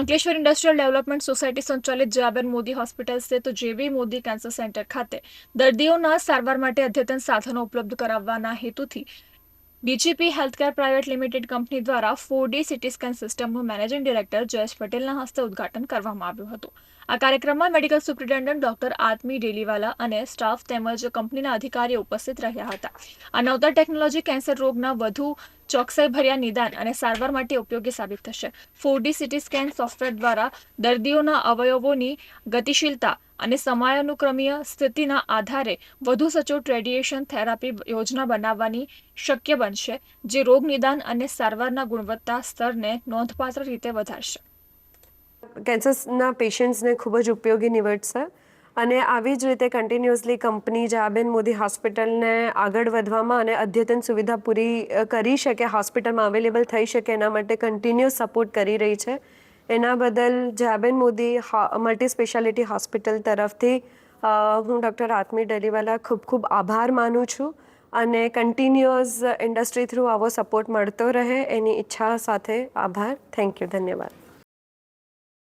Ankleshwar industrial development society સંચાલિત Jayaben Modi hospital સ્થિત J B Modi cancer centre ખાતે દર્દીઓના સારવાર માટે અદ્યતન સાધનો ઉપલબ્ધ કરાવવાના હેતુથી DGP healthcare private limited company દ્વારા ફોર ડી સિટી સ્કેન સિસ્ટમનું મેનેજિંગ ડિરેક્ટર જયેશ પટેલના હસ્તે ઉદઘાટન કરવામાં આવ્યું હતું. આ કાર્યક્રમમાં medical superintendent doctor Atmi Deliwala અને સ્ટાફ તેમજ કંપનીના અધિકારીઓ ઉપસ્થિત રહ્યા હતા. આ નવતર ટેકનોલોજી કેન્સર રોગના વધુ ચોકસાઈભર્યા નિદાન અને સારવાર માટે ઉપયોગી સાબિત થશે. Four D CT scan software દ્વારા દર્દીઓના અવયવોની ગતિશીલતા અને સમયાનુક્રમીય સ્થિતિના આધારે વધુ સચોટ રેડિયેશન થેરાપી યોજના બનાવવાની શક્ય બનશે, જે રોગ નિદાન અને સારવારના ગુણવત્તા સ્તરને નોંધપાત્ર રીતે વધારશે. કેન્સરના પેશન્ટ્સને ખૂબ જ ઉપયોગી નીવડશે. અને આવી જ રીતે કન્ટિન્યુઅસલી કંપની જાબેન મોદી હોસ્પિટલને આગળ વધવામાં અને અદ્યતન સુવિધા પૂરી કરી શકે હોસ્પિટલમાં અવેલેબલ થઈ શકે એના માટે કન્ટિન્યુઅસ સપોર્ટ કરી રહી છે. એના બદલ Jayaben Modi multi speciality hospital તરફથી હું ડૉક્ટર આત્મી ડેલીવાલા ખૂબ ખૂબ આભાર માનું છું. અને કન્ટિન્યુઅસ ઇન્ડસ્ટ્રી થ્રુ આવો સપોર્ટ મળતો રહે, એની ઈચ્છા સાથે આભાર. થેન્ક યુ ધન્યવાદ.